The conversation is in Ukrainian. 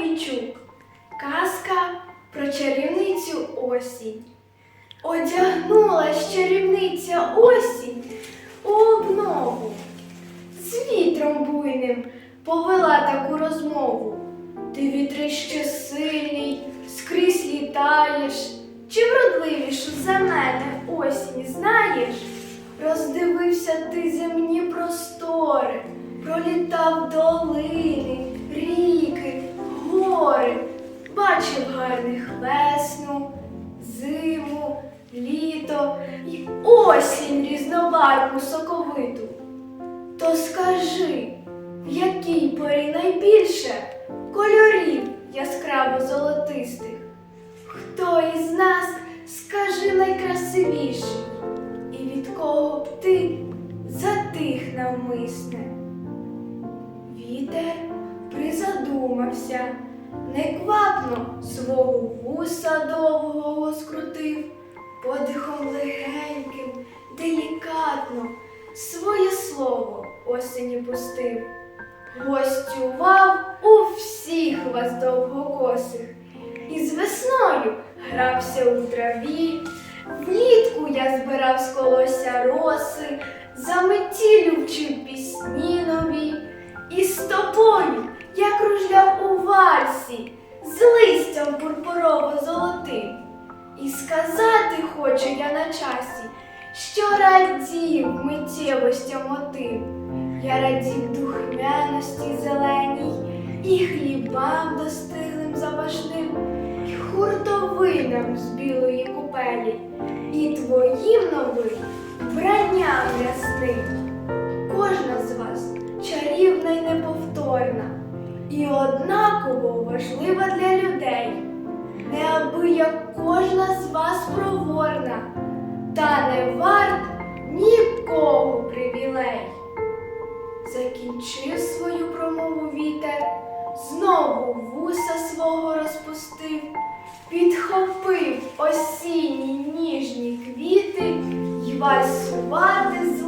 Матвійчук. Казка про чарівницю осінь. Одягнулась чарівниця осінь у обнову. З вітром буйним повела таку розмову. Ти вітрище сильний, скрізь літаєш, чи вродливішу за мене осінь знаєш? Роздивився ти земні простори, пролітав гарних весну, зиму, літо і осінь різнобарвну соковиту. То скажи, в якій порі найбільше кольорів яскраво золотистих? Хто із нас скажи найкрасивіший? І від кого б ти затих навмисне? Вітер призадумався, неквапно свого вуса довгого скрутив, подихом легеньким, делікатно своє слово осені пустив. Гостював у всіх вас довгокосих, і з весною грався у траві, влітку я збирав з колося роси, за Сказати хочу я на часі, що радів миттєвостям отим. Я радів духмяності зеленій, і хлібам достиглим запашним, і хуртовинам з білої купелі, і твоїм новим вбранням ясним. Кожна з вас чарівна й неповторна, і однаково важлива для людей. Неабияк кожна з вас проворна, та не варт нікого привілей. Закінчив свою промову вітер, знову вуса свого розпустив, підхопив осінні ніжні квіти й вальсувати з